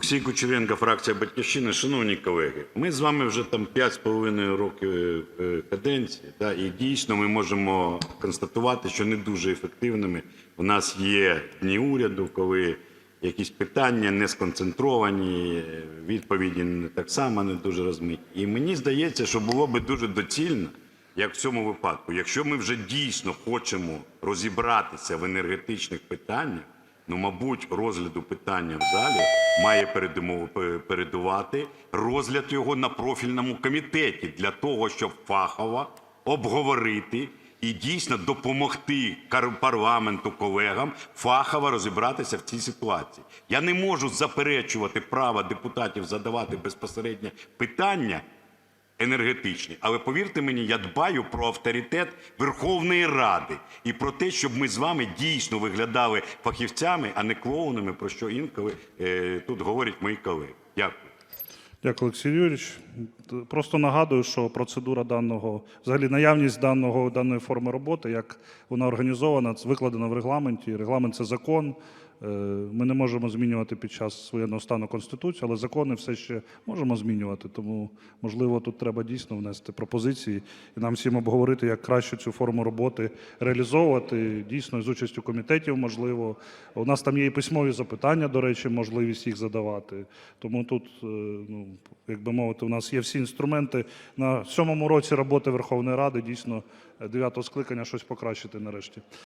Олексій Кучеренко, фракція Батьківщина. Шановні колеги, ми з вами вже там 5,5 років е, каденції, да, і дійсно ми можемо констатувати, що не дуже ефективними. У нас є дні уряду, коли якісь питання не сконцентровані, е, відповіді не так само не дуже розмиті. І мені здається, що було би дуже доцільно, як в цьому випадку, якщо ми вже дійсно хочемо розібратися в енергетичних питаннях, ну, мабуть, розгляду питання в залі має передувати розгляд його на профільному комітеті для того, щоб фахово обговорити і дійсно допомогти парламенту, колегам фахово розібратися в цій ситуації. Я не можу заперечувати право депутатів задавати безпосередньо питання енергетичні. Але повірте мені, я дбаю про авторитет Верховної Ради і про те, щоб ми з вами дійсно виглядали фахівцями, а не клоунами, про що інколи е, тут говорять мої колеги. Дякую. Дякую, Олексій Юрійович. Просто нагадую, що процедура даного, взагалі наявність даного, даної форми роботи, як вона організована, викладена в регламенті. Регламент це закон. Е, Ми не можемо змінювати під час воєнного стану Конституцію, але закони все ще можемо змінювати. Тому, можливо, тут треба дійсно внести пропозиції і нам всім обговорити, як краще цю форму роботи реалізовувати. Дійсно, з участю комітетів можливо. У нас там є і письмові запитання, до речі, можливість їх задавати. Тому тут, е, ну, як би мовити, у нас є всі інструменти на сьомому році роботи Верховної Ради дійсно дев'ятого скликання щось покращити нарешті.